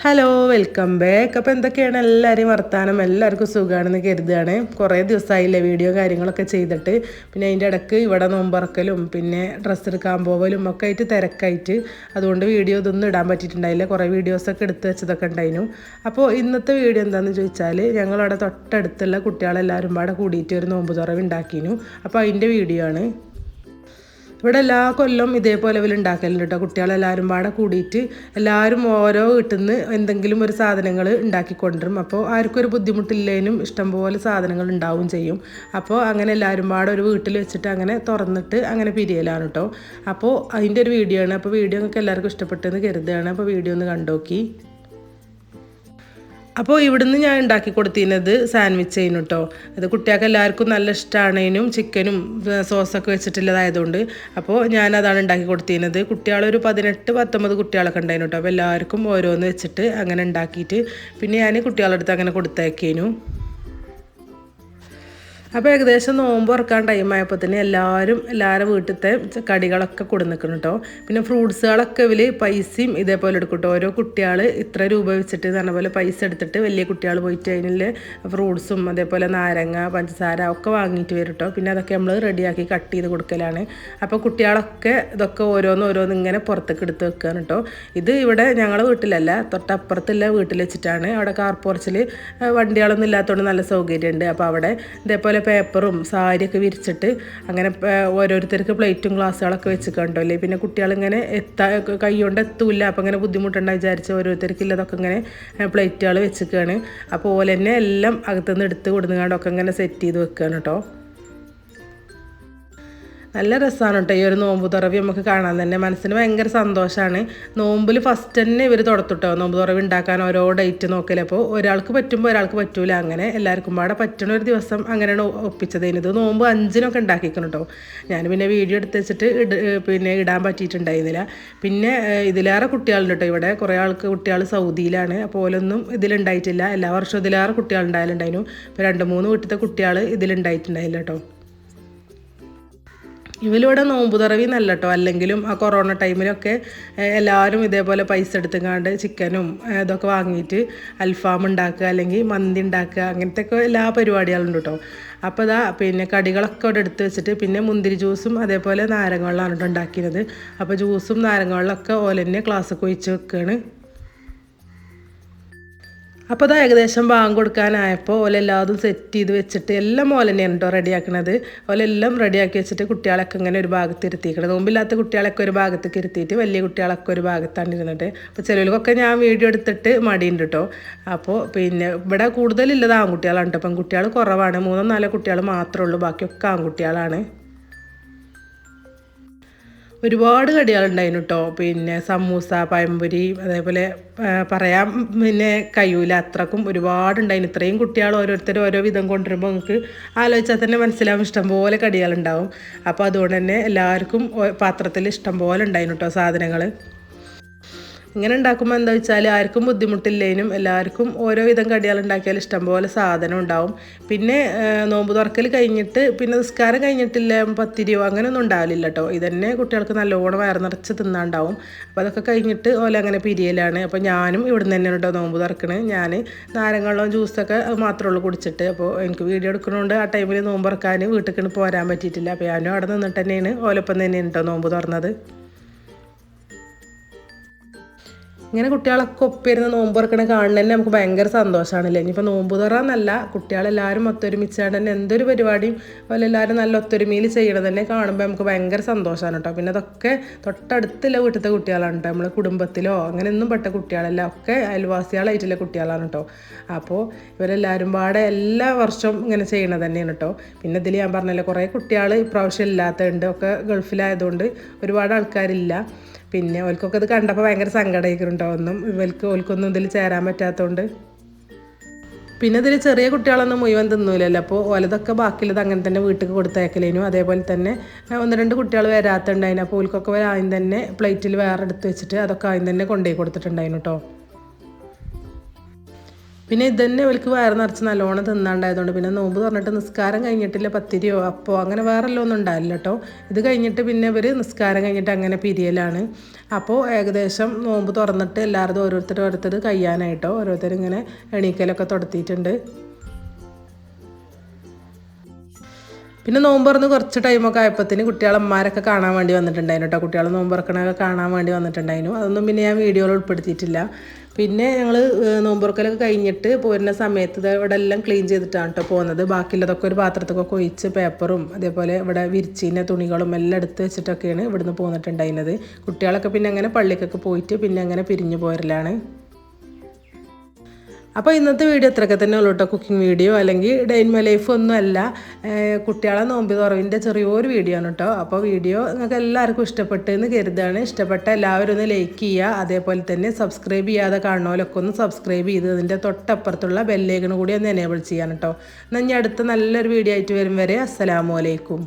Hello welcome back അപ്പോൾ എന്തൊക്കെയാണ് എല്ലാവരെയും വർത്താനം? എല്ലാവർക്കും സുഖമാണെന്ന് കരുതുകയാണ്. കുറേ ദിവസമായില്ലേ വീഡിയോ കാര്യങ്ങളൊക്കെ ചെയ്തിട്ട്. പിന്നെ അതിന്റെ ഇടയ്ക്ക് ഇവിടെ നോമ്പറക്കലും പിന്നെ ഡ്രസ്സ് എടുക്കാൻ പോകലും ഒക്കെ ആയിട്ട് തിരക്കായിട്ട്. അതുകൊണ്ട് വീഡിയോ ഇതൊന്നും ഇടാൻ പറ്റിയിട്ടുണ്ടായില്ല. കുറേ വീഡിയോസൊക്കെ എടുത്ത് വെച്ചതൊക്കെ ഉണ്ടായിരുന്നു. അപ്പോൾ ഇന്നത്തെ വീഡിയോ എന്താണെന്ന് ചോദിച്ചാൽ ഞങ്ങളവിടെ തൊട്ടടുത്തുള്ള കുട്ടികളെല്ലാവരും പാടെ കൂടിയിട്ട് ഒരു നോമ്പ് തുറവ് ഉണ്ടാക്കിയിരുന്നു. അപ്പോൾ അതിന്റെ വീഡിയോ ആണ്. ഇവിടെ എല്ലാ കൊല്ലം ഇതേപോലെ ഇവർ ഉണ്ടാക്കലുണ്ട് കേട്ടോ കുട്ടികളെല്ലാവരും പാടെ കൂടിയിട്ട് എല്ലാവരും ഓരോ വീട്ടിൽ നിന്ന് എന്തെങ്കിലും ഒരു സാധനങ്ങൾ ഉണ്ടാക്കി കൊണ്ടുവരും അപ്പോൾ ആർക്കും ഒരു ബുദ്ധിമുട്ടില്ലേനും ഇഷ്ടംപോലെ സാധനങ്ങൾ ഉണ്ടാവും ചെയ്യും. അപ്പോൾ അങ്ങനെ എല്ലാവരും പാടെ ഒരു വീട്ടിൽ വെച്ചിട്ട് അങ്ങനെ തുറന്നിട്ട് അങ്ങനെ പിരിയലാണ് കേട്ടോ അപ്പോൾ അതിന്റെ ഒരു വീഡിയോ ആണ്. അപ്പോൾ വീഡിയോ നിങ്ങൾക്ക് എല്ലാവർക്കും ഇഷ്ടപ്പെട്ടെന്ന് കരുതുകയാണ്. അപ്പോൾ വീഡിയോ ഒന്ന് കണ്ടോക്കി. അപ്പോൾ ഇവിടുന്ന് ഞാൻ ഉണ്ടാക്കി കൊടുത്തിരുന്നത് സാൻഡ്വിച്ച് ചെയ്യുന്നു കേട്ടോ അത് കുട്ടികൾക്ക് എല്ലാവർക്കും നല്ല ഇഷ്ടമാണേനും ചിക്കനും സോസൊക്കെ വെച്ചിട്ടുള്ളതായതുകൊണ്ട്. അപ്പോൾ ഞാൻ ഉണ്ടാക്കി കൊടുത്തിരുന്നത്. കുട്ടികളൊരു പതിനെട്ട് പത്തൊമ്പത് കുട്ടികളൊക്കെ ഉണ്ടായിരുന്നു കേട്ടോ അപ്പോൾ എല്ലാവർക്കും ഓരോന്ന് വെച്ചിട്ട് അങ്ങനെ ഉണ്ടാക്കിയിട്ട് പിന്നെ ഞാൻ കുട്ടികളുടെ അടുത്ത് അങ്ങനെ കൊടുത്തേക്കേനു അപ്പോൾ ഏകദേശം നോമ്പ് ഉറക്കാൻ ടൈമായപ്പോൾ തന്നെ എല്ലാവരും എല്ലാവരും വീട്ടിലത്തെ കടികളൊക്കെ കൊടുന്നിക്കണം കേട്ടോ പിന്നെ ഫ്രൂട്ട്സുകളൊക്കെ ഇവർ പൈസയും ഇതേപോലെ എടുക്കും കേട്ടോ ഓരോ കുട്ടികൾ ഇത്ര രൂപ വെച്ചിട്ട് പറഞ്ഞ പോലെ പൈസ എടുത്തിട്ട് വലിയ കുട്ടികൾ പോയിട്ട് അതിനുള്ള ഫ്രൂട്ട്സും അതേപോലെ നാരങ്ങ പഞ്ചസാര ഒക്കെ വാങ്ങിയിട്ട് വരും കേട്ടോ പിന്നെ അതൊക്കെ നമ്മൾ റെഡിയാക്കി കട്ട് ചെയ്ത് കൊടുക്കലാണ്. അപ്പോൾ കുട്ടികളൊക്കെ ഇതൊക്കെ ഓരോന്ന് ഓരോന്ന് ഇങ്ങനെ പുറത്തേക്ക് എടുത്ത് വെക്കുകയാണ് കേട്ടോ ഇത് ഇവിടെ ഞങ്ങളുടെ വീട്ടിലല്ല തൊട്ടപ്പുറത്തുള്ള വീട്ടിൽ വെച്ചിട്ടാണ്. അവിടെ കാർ പോർച്ചിൽ വണ്ടികളൊന്നും ഇല്ലാത്തതുകൊണ്ട് നല്ല സൗകര്യമുണ്ട്. അപ്പോൾ അവിടെ ഇതേപോലെ പേപ്പറും സാരിയൊക്കെ വിരിച്ചിട്ട് അങ്ങനെ ഓരോരുത്തർക്ക് പ്ലേറ്റും ഗ്ലാസ്സുകളൊക്കെ വെച്ച് കണ്ടല്ലേ പിന്നെ കുട്ടികളിങ്ങനെ എത്താ കൈ കൊണ്ട് എത്തൂല അപ്പോൾ ഇങ്ങനെ ബുദ്ധിമുട്ടുണ്ടായി വിചാരിച്ച് ഓരോരുത്തർക്ക് ഇല്ലതൊക്കെ ഇങ്ങനെ പ്ലേറ്റുകൾ വെച്ചിരിക്കുകയാണ് അപ്പോൾ ഓലെന്നെ എല്ലാം അകത്തുനിന്ന് എടുത്ത് കൊടുങ്ങാണ്ടൊക്കെ ഇങ്ങനെ സെറ്റ് ചെയ്ത് വെക്കുകയാണ് കേട്ടോ നല്ല രസമാണ് കേട്ടോ ഈ ഒരു നോമ്പ് തുറവി നമുക്ക് കാണാൻ തന്നെ. മനസ്സിന് ഭയങ്കര സന്തോഷമാണ് നോമ്പിൽ ഫസ്റ്റ് തന്നെ ഇവർ തുടത്തിട്ടോ. നോമ്പ് തുറവി ഉണ്ടാക്കാൻ ഓരോ ഡേറ്റ് നോക്കൽ. അപ്പോൾ ഒരാൾക്ക് പറ്റുമ്പോൾ ഒരാൾക്ക് പറ്റൂല. അങ്ങനെ എല്ലാവർക്കും പാടെ പറ്റണ ഒരു ദിവസം അങ്ങനെയാണ് ഒപ്പിച്ചത്. ഇത് നോമ്പ് അഞ്ചിനൊക്കെ ഉണ്ടാക്കിക്കണം കേട്ടോ ഞാൻ പിന്നെ വീഡിയോ എടുത്ത് വെച്ചിട്ട് പിന്നെ ഇടാൻ പറ്റിയിട്ടുണ്ടായിരുന്നില്ല. പിന്നെ ഇതിലേറെ കുട്ടികളുണ്ട് കേട്ടോ ഇവിടെ കുറേ ആൾക്ക് കുട്ടികൾ സൗദിയിലാണ്. അപ്പോൾ ഓലൊന്നും ഇതിലുണ്ടായിട്ടില്ല. എല്ലാ വർഷവും ഇതിലേറെ കുട്ടികൾ ഉണ്ടായാലുണ്ടായിരുന്നു ഇപ്പോൾ രണ്ട് മൂന്ന് വീട്ടിലത്തെ കുട്ടികൾ ഇതിലുണ്ടായിട്ടുണ്ടായില്ല കേട്ടോ ഇവലിവിടെ നോമ്പ് തുറവി നല്ല കേട്ടോ അല്ലെങ്കിലും ആ കൊറോണ ടൈമിലൊക്കെ എല്ലാവരും ഇതേപോലെ പൈസ എടുത്തുങ്ങാണ്ട് ചിക്കനും ഇതൊക്കെ വാങ്ങിയിട്ട് അൽഫാം ഉണ്ടാക്കുക അല്ലെങ്കിൽ മന്തി ഉണ്ടാക്കുക അങ്ങനത്തെ ഒക്കെ എല്ലാ പരിപാടികളുണ്ട് കേട്ടോ അപ്പോൾ ഇതാ പിന്നെ കടികളൊക്കെ അവിടെ എടുത്ത് വെച്ചിട്ട് പിന്നെ മുന്തിരി ജ്യൂസും അതേപോലെ നാരങ്ങ വെള്ളമാണ് കേട്ടോ ഉണ്ടാക്കിയത്. അപ്പോൾ ജ്യൂസും നാരങ്ങ വെള്ളമൊക്കെ ഓലെന്നെ ക്ലാസ്സൊക്കെ ഒഴിച്ച് വെക്കുകയാണ് അപ്പോൾ അത് ഏകദേശം ബാങ്ക് കൊടുക്കാനായപ്പോൾ ഓലെല്ലാതും സെറ്റ് ചെയ്ത് വെച്ചിട്ട് എല്ലാം ഓല തന്നെയാണ് കേട്ടോ റെഡിയാക്കണത് ഓലെല്ലാം റെഡിയാക്കി വെച്ചിട്ട് കുട്ടികളൊക്കെ ഇങ്ങനെ ഒരു ഭാഗത്ത് ഇരുത്തിക്കണം നോമ്പില്ലാത്ത കുട്ടികളൊക്കെ ഒരു ഭാഗത്തേക്ക് ഇരുത്തിയിട്ട് വലിയ കുട്ടികളൊക്കെ ഒരു ഭാഗത്താണ് ഇരുന്നിട്ട് അപ്പോൾ ചിലവർക്കൊക്കെ ഞാൻ വീഡിയോ എടുത്തിട്ട് മടിയുണ്ട് കേട്ടോ അപ്പോൾ പിന്നെ ഇവിടെ കൂടുതലുള്ളത് ആൺകുട്ടികളാണ് കേട്ടോ പെൺകുട്ടികൾ കുറവാണ്. മൂന്നോ നാലോ കുട്ടികൾ മാത്രമേ ഉള്ളൂ. ബാക്കിയൊക്കെ ആൺകുട്ടികളാണ്. ഒരുപാട് കടികളുണ്ടായിരുന്നു കേട്ടോ പിന്നെ സമൂസ പഴംപൊരി അതേപോലെ പറയാൻ പിന്നെ കയ്യൂല. അത്രക്കും ഒരുപാടുണ്ടായിരുന്നു ഇത്രയും കുട്ടികൾ ഓരോരുത്തർ ഓരോ വിധം കൊണ്ടുവരുമ്പോൾ നിങ്ങൾക്ക് ആലോചിച്ചാൽ തന്നെ മനസ്സിലാവും ഇഷ്ടംപോലെ കടികളുണ്ടാവും അപ്പോൾ അതുകൊണ്ട് തന്നെ എല്ലാവർക്കും പാത്രത്തിൽ ഇഷ്ടംപോലെ ഉണ്ടായിരുന്നു കേട്ടോ സാധനങ്ങൾ. ഇങ്ങനെ ഉണ്ടാക്കുമ്പോൾ എന്താ വെച്ചാൽ ആർക്കും ബുദ്ധിമുട്ടില്ലേനും എല്ലാവർക്കും ഓരോ വിധം കടികൾ ഉണ്ടാക്കിയാൽ ഇഷ്ടംപോലെ സാധനം ഉണ്ടാവും. പിന്നെ നോമ്പ് തുറക്കൽ കഴിഞ്ഞിട്ട് പിന്നെ നിസ്കാരം കഴിഞ്ഞിട്ടില്ല പത്തിരിയോ അങ്ങനെയൊന്നും ഉണ്ടാവില്ല കേട്ടോ ഇതന്നെ കുട്ടികൾക്ക് നല്ലോണം വയർ നിറച്ച് തിന്നാണ്ടാവും. അപ്പോൾ അതൊക്കെ കഴിഞ്ഞിട്ട് ഓല അങ്ങനെ പിരിയലാണ്. അപ്പോൾ ഞാനും ഇവിടെ നിന്ന് തന്നെയാണ് കേട്ടോ നോമ്പ് തുറക്കണ്. ഞാൻ നാരങ്ങളും ജ്യൂസൊക്കെ മാത്രമേ ഉള്ളൂ കുടിച്ചിട്ട്. അപ്പോൾ എനിക്ക് വീഡിയോ എടുക്കുന്നതുകൊണ്ട് ആ ടൈമിൽ നോമ്പ് തുറക്കാൻ വീട്ടിൽ പോരാൻ പറ്റിയിട്ടില്ല. അപ്പോൾ ഞാനും അവിടെ നിന്നിട്ട് തന്നെയാണ് ഓലൊപ്പം തന്നെയാണ് കേട്ടോ നോമ്പ് തുറന്നത്. ഇങ്ങനെ കുട്ടികളൊക്കെ ഒപ്പിരുന്ന് നോമ്പ് തുറക്കണ കാണുന്ന തന്നെ നമുക്ക് ഭയങ്കര സന്തോഷമാണല്ലേ ഇനിയിപ്പോൾ നോമ്പ് തുറന്നല്ല കുട്ടികളെല്ലാവരും ഒത്തൊരുമിച്ചാണ് തന്നെ എന്തൊരു പരിപാടിയും അതുപോലെ എല്ലാവരും നല്ല ഒത്തൊരുമയിൽ ചെയ്യണത് തന്നെ കാണുമ്പോൾ നമുക്ക് ഭയങ്കര സന്തോഷമാണ് കേട്ടോ. പിന്നെ അതൊക്കെ തൊട്ടടുത്തുള്ള വീട്ടിലത്തെ കുട്ടികളാണ് കേട്ടോ. നമ്മൾ കുടുംബത്തിലോ അങ്ങനെയൊന്നും പെട്ട കുട്ടികളല്ല ഒക്കെ അയൽവാസികളായിട്ടുള്ള കുട്ടികളാണ് കേട്ടോ. അപ്പോൾ ഇവരെല്ലാവരും പാടെ എല്ലാ വർഷവും ഇങ്ങനെ ചെയ്യണത് തന്നെയാണ് കേട്ടോ. പിന്നെ ഇതിൽ ഞാൻ പറഞ്ഞല്ലോ കുറേ കുട്ടികൾ ഇപ്രാവശ്യം ഇല്ലാത്തതുണ്ട് ഒക്കെ ഗൾഫിലായതുകൊണ്ട് ഒരുപാട് ആൾക്കാരില്ല. പിന്നെ ഓൽക്കൊക്കെ അത് കണ്ടപ്പോൾ ഭയങ്കര സങ്കടമായിക്കുന്നുണ്ടോ ഒന്നും ഇവർക്ക് ഓൽക്കൊന്നും ഇതിൽ ചേരാൻ പറ്റാത്തതുകൊണ്ട് പിന്നെ ഇതിൽ ചെറിയ കുട്ടികളൊന്നും മുഴുവൻ തിന്നൂലല്ലോ. അപ്പോൾ ഓലതൊക്കെ ബാക്കിയുള്ളത് അങ്ങനെ തന്നെ വീട്ടിൽ കൊടുത്തയക്കലേനും അതേപോലെ തന്നെ ഒന്ന് രണ്ട് കുട്ടികൾ വരാത്തുണ്ടായിരുന്നു അപ്പോൾ ഓൽക്കൊക്കെ ആദ്യം തന്നെ പ്ലേറ്റിൽ വേറെ എടുത്ത് വെച്ചിട്ട് അതൊക്കെ ആദ്യം തന്നെ കൊണ്ടുപോയി കൊടുത്തിട്ടുണ്ടായിരുന്നു കേട്ടോ പിന്നെ ഇതന്നെ അവർക്ക് വയറ് നിറച്ച് നല്ലോണം തിന്നാണ്ടായതുകൊണ്ട് പിന്നെ നോമ്പ് തുറന്നിട്ട് നിസ്കാരം കഴിഞ്ഞിട്ടില്ല പത്തിരിയോ അപ്പോൾ അങ്ങനെ വേറെ ഒന്നും ഉണ്ടാവില്ല കേട്ടോ ഇത് കഴിഞ്ഞിട്ട് പിന്നെ ഇവർ നിസ്കാരം കഴിഞ്ഞിട്ട് അങ്ങനെ പിരിയലാണ്. അപ്പോൾ ഏകദേശം നോമ്പ് തുറന്നിട്ട് എല്ലാവരും ഓരോരുത്തർ ഓരോരുത്തർ കഴിയാനായിട്ടോ ഓരോരുത്തർ ഇങ്ങനെ എണീക്കലൊക്കെ തുടത്തിയിട്ടുണ്ട്. പിന്നെ നോമ്പ് തുറന്ന് കുറച്ച് ടൈമൊക്കെ ആയപ്പോഴത്തേന് കുട്ടികളമ്മമാരൊക്കെ കാണാൻ വേണ്ടി വന്നിട്ടുണ്ടായിരുന്നു കേട്ടോ കുട്ടികൾ നോമ്പ് തുറക്കണൊക്കെ കാണാൻ വേണ്ടി വന്നിട്ടുണ്ടായിരുന്നു. അതൊന്നും പിന്നെ ഞാൻ വീഡിയോയിൽ ഉൾപ്പെടുത്തിയിട്ടില്ല. പിന്നെ ഞങ്ങൾ നോമ്പുറക്കലൊക്കെ കഴിഞ്ഞിട്ട് പോരുന്ന സമയത്ത് ഇവിടെ എല്ലാം ക്ലീൻ ചെയ്തിട്ടാണ് കേട്ടോ പോകുന്നത് ബാക്കിയുള്ളതൊക്കെ ഒരു പാത്രത്തൊക്കെ ഒഴിച്ച് പേപ്പറും അതേപോലെ ഇവിടെ വിരിച്ചിന്റെ തുണികളും എല്ലാം എടുത്ത് വെച്ചിട്ടൊക്കെയാണ് ഇവിടുന്ന് പോന്നിട്ടുണ്ടായിരുന്നത്. കുട്ടികളൊക്കെ പിന്നെ അങ്ങനെ പള്ളിക്കൊക്കെ പോയിട്ട് പിന്നെ അങ്ങനെ പിരിഞ്ഞു പോരലാണ് അപ്പോൾ ഇന്നത്തെ വീഡിയോ ഇത്രയൊക്കെ തന്നെ ഉള്ളൂ കേട്ടോ കുക്കിംഗ് വീഡിയോ അല്ലെങ്കിൽ ഡെയിൻ മൈ ലൈഫ് ഒന്നും അല്ല. ഏഹ് കുട്ടികളെ നോമ്പ് തുറവിന്റെ ചെറിയൊരു വീഡിയോ ആണ് കേട്ടോ അപ്പോൾ വീഡിയോ നിങ്ങൾക്ക് എല്ലാവർക്കും ഇഷ്ടപ്പെട്ടു എന്ന് കരുതാണ് ഇഷ്ടപ്പെട്ട എല്ലാവരും ഒന്ന് ലൈക്ക് ചെയ്യുക. അതേപോലെ തന്നെ സബ്സ്ക്രൈബ് ചെയ്യാതെ കാണുന്നവരൊക്കെ ഒന്ന് സബ്സ്ക്രൈബ് ചെയ്ത് അതിന്റെ തൊട്ടപ്പുറത്തുള്ള ബെല്ലേക്കണ് കൂടി ഒന്ന് എനേബിൾ ചെയ്യാൻ കേട്ടോ എന്നാൽ ഇനി അടുത്ത നല്ലൊരു വീഡിയോ ആയിട്ട് വരും വരെ. അസ്സലാമു അലൈക്കും.